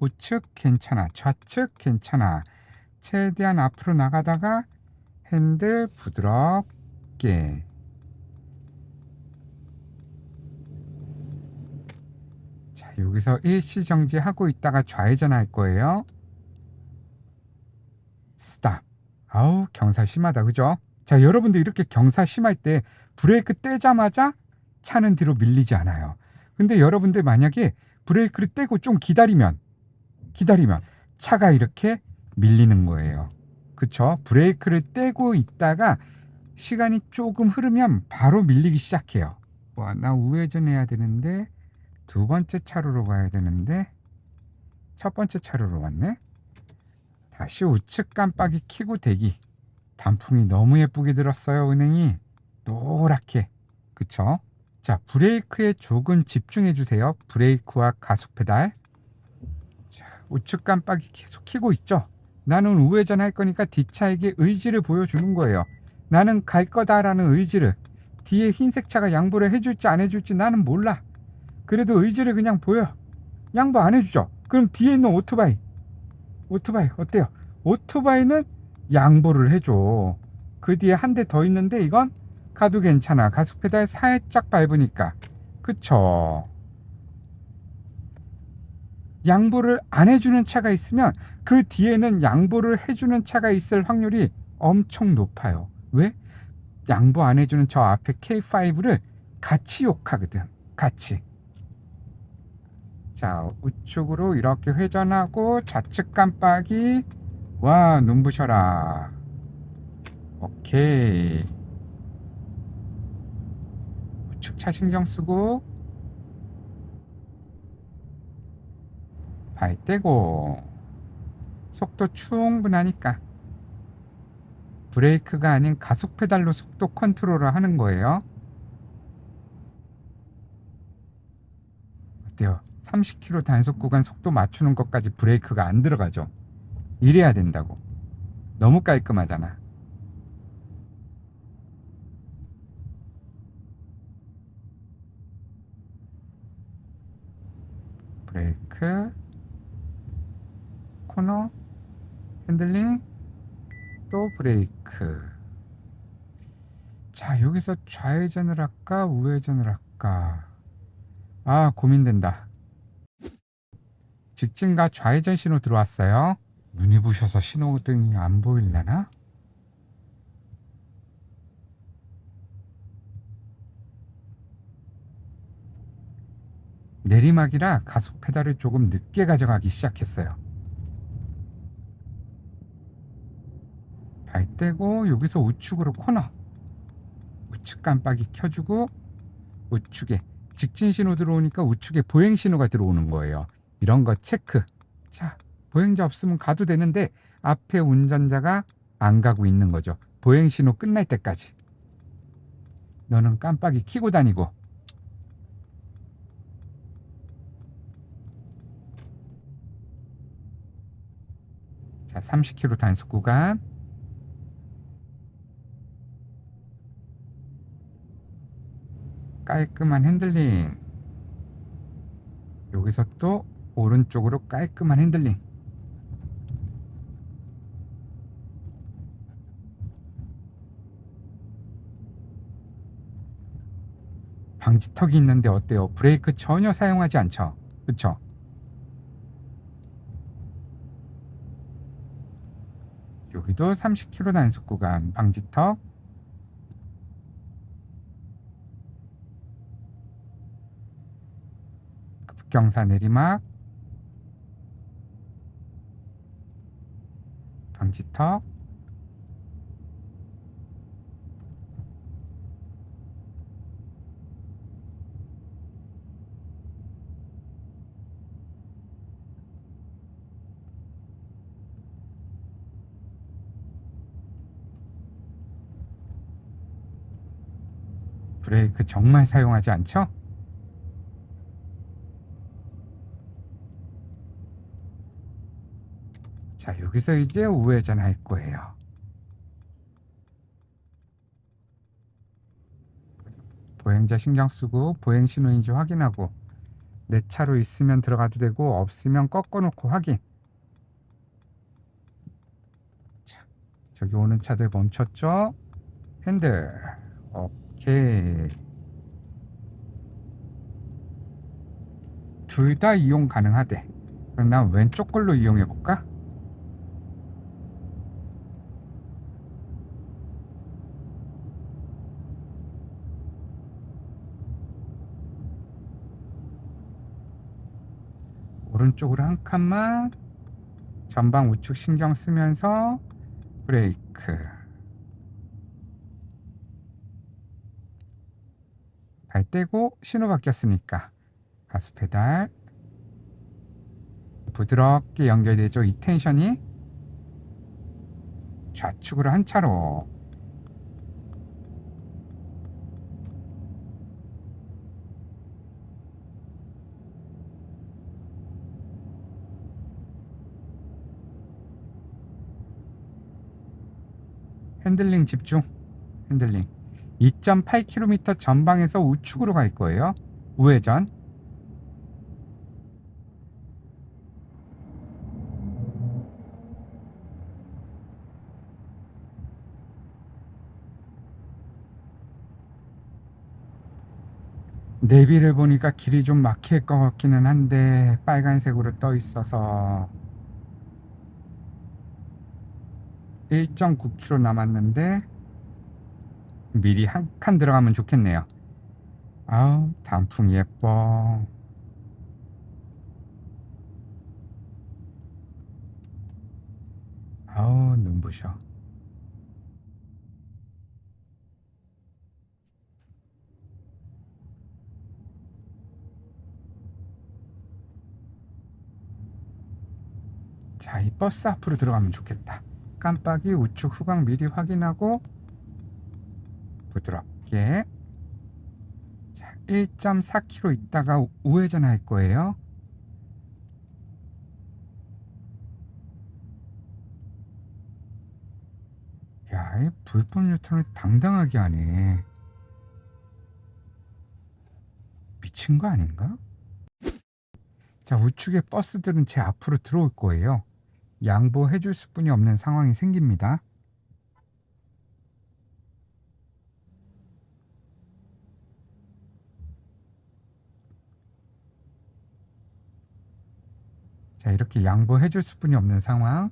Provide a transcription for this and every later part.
우측 괜찮아. 좌측 괜찮아. 최대한 앞으로 나가다가 핸들 부드럽게. 자, 여기서 일시 정지하고 있다가 좌회전 할 거예요. 스탑. 아우, 경사 심하다. 그죠? 자, 여러분들 이렇게 경사 심할 때 브레이크 떼자마자 차는 뒤로 밀리지 않아요. 근데 여러분들 만약에 브레이크를 떼고 좀 기다리면 기다리면 차가 이렇게 밀리는 거예요. 그쵸? 브레이크를 떼고 있다가 시간이 조금 흐르면 바로 밀리기 시작해요. 와, 나 우회전 해야 되는데 두 번째 차로로 가야 되는데 첫 번째 차로로 왔네. 다시 우측 깜빡이 켜고 대기. 단풍이 너무 예쁘게 들었어요, 은행이. 노랗게. 그쵸? 자, 브레이크에 조금 집중해 주세요. 브레이크와 가속 페달. 자, 우측 깜빡이 계속 켜고 있죠? 나는 우회전 할 거니까 뒷차에게 의지를 보여주는 거예요. 나는 갈 거다라는 의지를. 뒤에 흰색 차가 양보를 해줄지 안 해줄지 나는 몰라. 그래도 의지를 그냥 보여. 양보 안 해주죠? 그럼 뒤에 있는 오토바이. 오토바이 어때요? 오토바이는 양보를 해줘. 그 뒤에 한 대 더 있는데 이건 가도 괜찮아. 가속 페달 살짝 밟으니까. 그쵸? 양보를 안 해주는 차가 있으면 그 뒤에는 양보를 해주는 차가 있을 확률이 엄청 높아요. 왜? 양보 안 해주는 저 앞에 K5를 같이 욕하거든. 같이. 자, 우측으로 이렇게 회전하고 좌측 깜빡이. 와, 눈부셔라. 오케이. 우측 차 신경 쓰고 발 떼고 속도 충분하니까 브레이크가 아닌 가속 페달로 속도 컨트롤을 하는 거예요. 어때요? 30km 단속 구간 속도 맞추는 것까지 브레이크가 안 들어가죠. 이래야 된다고. 너무 깔끔하잖아. 브레이크, 코너, 핸들링, 또 브레이크. 자, 여기서 좌회전을 할까, 우회전을 할까? 아, 고민된다. 직진과 좌회전 신호 들어왔어요. 눈이 부셔서 신호등이 안 보일라나? 내리막이라 가속 페달을 조금 늦게 가져가기 시작했어요. 발 떼고 여기서 우측으로 코너. 우측 깜빡이 켜주고 우측에 직진 신호 들어오니까 우측에 보행 신호가 들어오는 거예요. 이런 거 체크. 자, 보행자 없으면 가도 되는데 앞에 운전자가 안 가고 있는 거죠. 보행 신호 끝날 때까지. 너는 깜빡이 켜고 다니고 자, 30km 단속 구간. 깔끔한 핸들링. 여기서 또 오른쪽으로 깔끔한 핸들링. 방지턱이 있는데 어때요? 브레이크 전혀 사용하지 않죠? 그쵸? 여기도 30km 단속 구간 방지턱 경사 내리막 방지턱 브레이크 정말 사용하지 않죠? 자, 여기서 이제 우회전 할 거예요. 보행자 신경 쓰고 보행 신호인지 확인하고 내 차로 있으면 들어가도 되고 없으면 꺾어 놓고 확인. 자, 저기 오는 차들 멈췄죠? 핸들. 오케이. 둘 다 이용 가능하대. 그럼 난 왼쪽 걸로 이용해 볼까? 오른쪽으로 한 칸만 전방 우측 신경 쓰면서 브레이크. 발 떼고 신호 바뀌었으니까 가스 페달. 부드럽게 연결되죠. 이 텐션이 좌측으로 한 차로 핸들링 집중. 핸들링. 2.8km 전방에서 우측으로 갈 거예요. 우회전. 내비를 보니까 길이 좀 막힐 것 같기는 한데 빨간색으로 떠 있어서 1.9km 남았는데 미리 한 칸 들어가면 좋겠네요. 아우 단풍 예뻐. 아우 눈부셔. 자, 이 버스 앞으로 들어가면 좋겠다. 깜빡이 우측 후방 미리 확인하고 부드럽게 자, 1.4km 있다가 우- 우회전 할 거예요. 야, 이 불법 유턴을 당당하게 하네. 미친 거 아닌가? 자, 우측의 버스들은 제 앞으로 들어올 거예요. 양보해 줄 수뿐이 없는 상황이 생깁니다. 자, 이렇게 양보해 줄 수뿐이 없는 상황.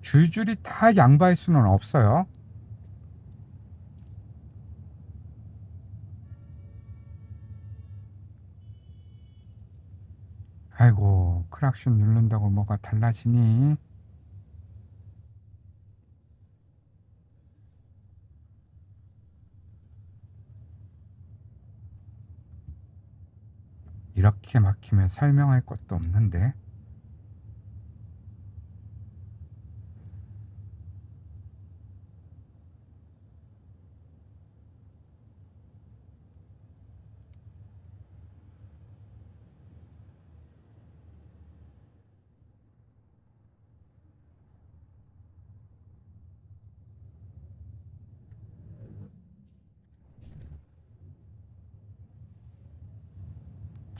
줄줄이 다 양보할 수는 없어요. 아이고, 크락션 누른다고 뭐가 달라지니? 이렇게 막히면 설명할 것도 없는데.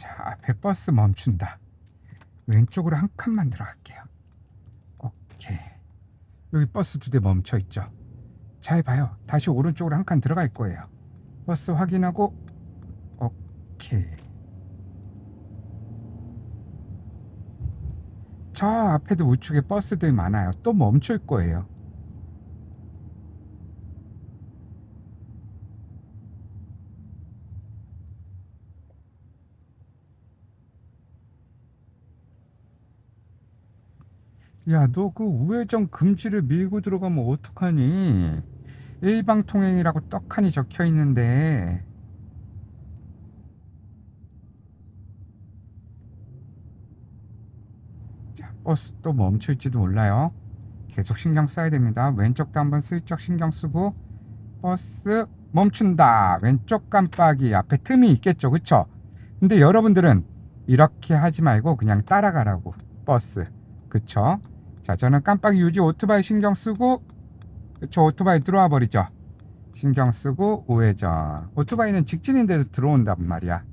자, 앞에 버스 멈춘다. 왼쪽으로 한 칸만 들어갈게요. 오케이. 여기 버스 두 대 멈춰 있죠. 잘 봐요. 다시 오른쪽으로 한 칸 들어갈 거예요. 버스 확인하고 오케이. 저 앞에도 우측에 버스들 많아요. 또 멈출 거예요. 야, 너 그 우회전 금지를 밀고 들어가면 어떡하니? 일방 통행이라고 떡하니 적혀 있는데. 자, 버스 또 멈출지도 몰라요. 계속 신경 써야 됩니다. 왼쪽도 한번 슬쩍 신경 쓰고 버스 멈춘다. 왼쪽 깜빡이 앞에 틈이 있겠죠. 그쵸? 근데 여러분들은 이렇게 하지 말고 그냥 따라가라고. 버스. 그쵸? 자 저는 깜빡이 유지 오토바이 신경 쓰고 저 오토바이 들어와 버리죠. 신경 쓰고 우회전. 오토바이는 직진인데도 들어온단 말이야.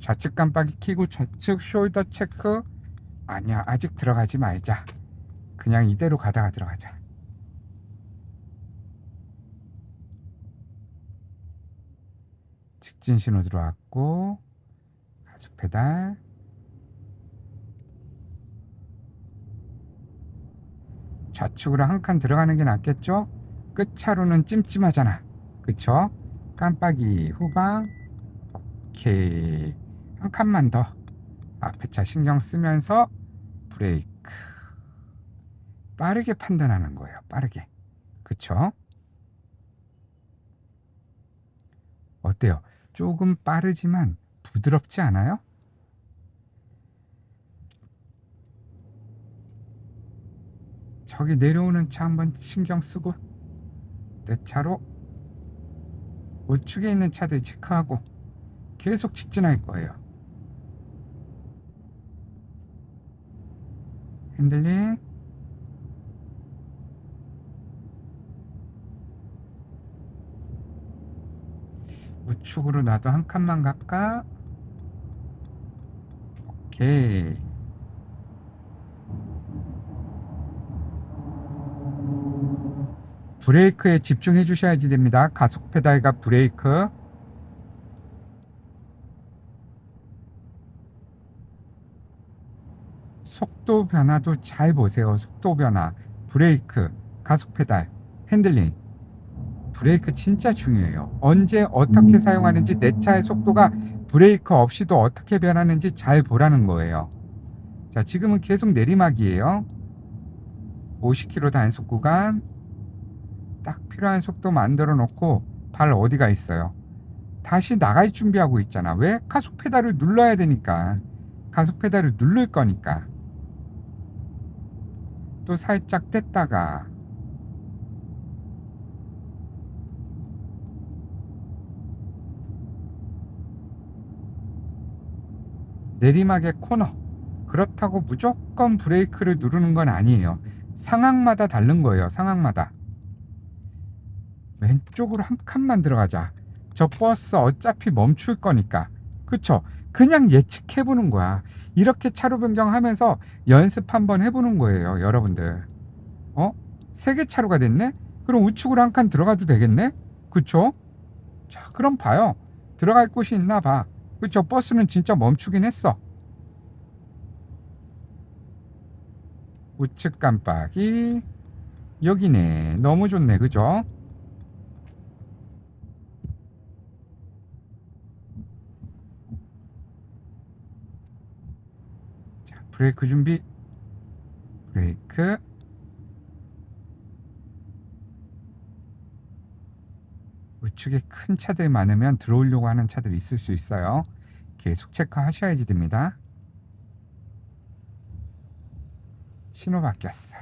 좌측 깜빡이 키고 좌측 숄더 체크. 아니야 아직 들어가지 말자. 그냥 이대로 가다가 들어가자. 직진 신호 들어왔고. 가속 페달 좌측으로 한 칸 들어가는 게 낫겠죠? 끝차로는 찜찜하잖아 그쵸? 깜빡이 후방 오케이 한 칸만 더 앞에 차 신경 쓰면서 브레이크 빠르게 판단하는 거예요 빠르게 그쵸? 어때요? 조금 빠르지만 부드럽지 않아요? 저기 내려오는 차 한번 신경 쓰고 내 차로 우측에 있는 차들 체크하고 계속 직진할 거예요. 핸들링 우측으로 나도 한 칸만 갈까? 오케이. 브레이크에 집중해 주셔야지 됩니다. 가속 페달과 브레이크. 속도 변화도 잘 보세요. 속도 변화, 브레이크, 가속 페달, 핸들링. 브레이크 진짜 중요해요. 언제 어떻게 사용하는지 내 차의 속도가 브레이크 없이도 어떻게 변하는지 잘 보라는 거예요. 자, 지금은 계속 내리막이에요. 50km 단속 구간. 딱 필요한 속도 만들어 놓고 발 어디가 있어요? 다시 나갈 준비하고 있잖아. 왜? 가속 페달을 눌러야 되니까. 가속 페달을 누를 거니까. 또 살짝 뗐다가 내리막의 코너. 그렇다고 무조건 브레이크를 누르는 건 아니에요. 상황마다 다른 거예요. 상황마다. 왼쪽으로 한 칸만 들어가자. 저 버스 어차피 멈출 거니까. 그쵸? 그냥 예측해 보는 거야. 이렇게 차로 변경하면서 연습 한번 해보는 거예요. 여러분들. 어? 세 개 차로가 됐네? 그럼 우측으로 한 칸 들어가도 되겠네? 그쵸? 자, 그럼 봐요. 들어갈 곳이 있나 봐. 그쵸? 버스는 진짜 멈추긴 했어. 우측 깜빡이. 여기네. 너무 좋네. 그죠? 자, 브레이크 준비. 브레이크. 우측에 큰 차들 많으면 들어오려고 하는 차들이 있을 수 있어요. 계속 체크하셔야지 됩니다. 신호 바뀌었어.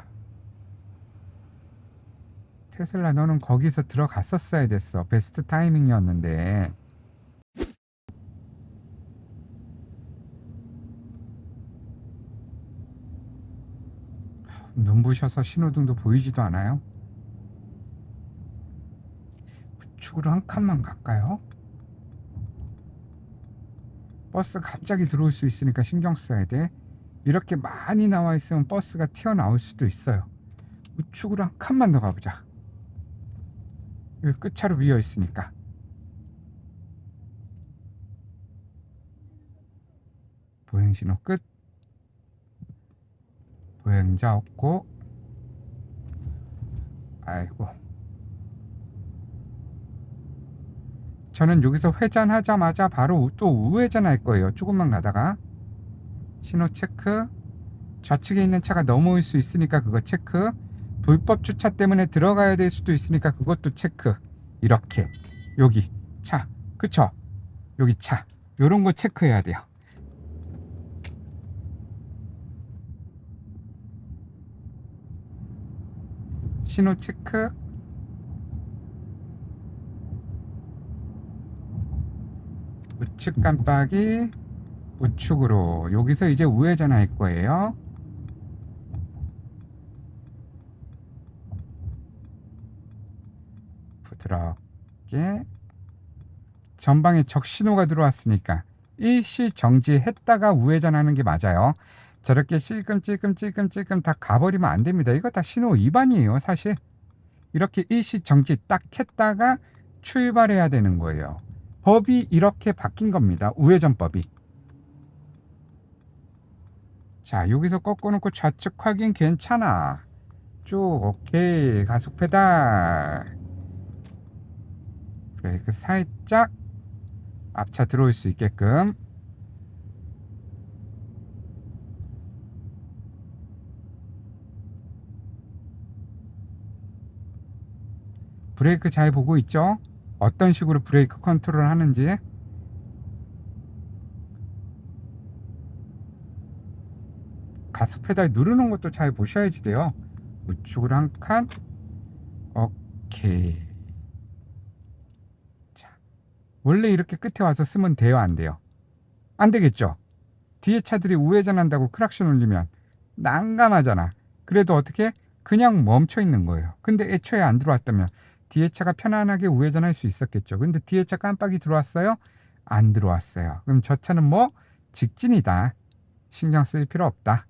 테슬라 너는 거기서 들어갔었어야 됐어. 베스트 타이밍이었는데. 눈부셔서 신호등도 보이지도 않아요. 우측으로 한 칸만 갈까요? 버스 갑자기 들어올 수 있으니까 신경 써야 돼. 이렇게 많이 나와 있으면 버스가 튀어나올 수도 있어요. 우측으로 한 칸만 더 가보자. 여기 끝차로 비어 있으니까. 보행신호 끝. 보행자 없고. 아이고. 저는 여기서 회전하자마자 바로 또 우회전할 거예요. 조금만 가다가. 신호 체크. 좌측에 있는 차가 넘어올 수 있으니까 그거 체크. 불법 주차 때문에 들어가야 될 수도 있으니까 그것도 체크. 이렇게. 여기 차. 그쵸? 여기 차. 요런 거 체크해야 돼요. 신호 체크. 우측 깜빡이 우측으로 여기서 이제 우회전 할 거예요. 부드럽게 전방에 적신호가 들어왔으니까 일시 정지했다가 우회전하는 게 맞아요. 저렇게 찔끔찔끔찔끔찔끔 다 가버리면 안 됩니다. 이거 다 신호 위반이에요, 사실. 이렇게 일시 정지 딱 했다가 출발해야 되는 거예요. 법이 이렇게 바뀐 겁니다. 우회전법이. 자, 여기서 꺾어놓고 좌측 확인 괜찮아. 쭉, 오케이. 가속 페달. 브레이크 살짝 앞차 들어올 수 있게끔. 브레이크 잘 보고 있죠? 어떤 식으로 브레이크 컨트롤 하는지. 가스 페달 누르는 것도 잘 보셔야지 돼요. 우측으로 한 칸. 오케이. 자, 원래 이렇게 끝에 와서 쓰면 돼요, 안 돼요? 안 되겠죠? 뒤에 차들이 우회전한다고 크락션 울리면 난감하잖아. 그래도 어떻게? 그냥 멈춰 있는 거예요. 근데 애초에 안 들어왔다면 뒤에 차가 편안하게 우회전할 수 있었겠죠. 근데 뒤에 차 깜빡이 들어왔어요? 안 들어왔어요. 그럼 저 차는 뭐 직진이다. 신경 쓸 필요 없다.